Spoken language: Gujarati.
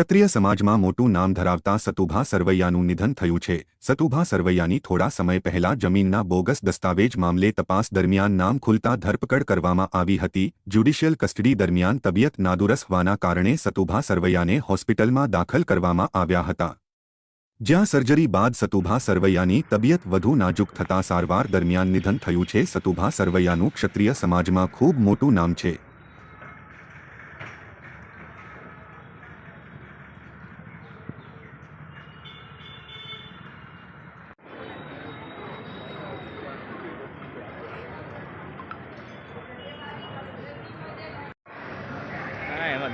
ક્ષત્રિય સમાજમાં મોટું નામ ધરાવતા સતુભા સરવૈયાનું નિધન થયું છે. સતુભા સરવૈયાની થોડા સમય પહેલા જમીનના બોગસ દસ્તાવેજ મામલે તપાસ દરમિયાન નામ ખુલતા ધરપકડ કરવામાં આવી હતી. જ્યુડિશિયલ કસ્ટડી દરમિયાન તબિયત નાદુરસ હોવાના કારણે સતુભા સરવૈયાને હોસ્પિટલમાં દાખલ કરવામાં આવ્યા હતા. જ્યાં સર્જરી બાદ સતુભા સરવૈયાની તબિયત વધુ નાજુક થતા સારવાર દરમિયાન નિધન થયું છે. સતુભા સરવૈયાનું ક્ષત્રિય સમાજમાં ખૂબ મોટું નામ છે. Hay hơn.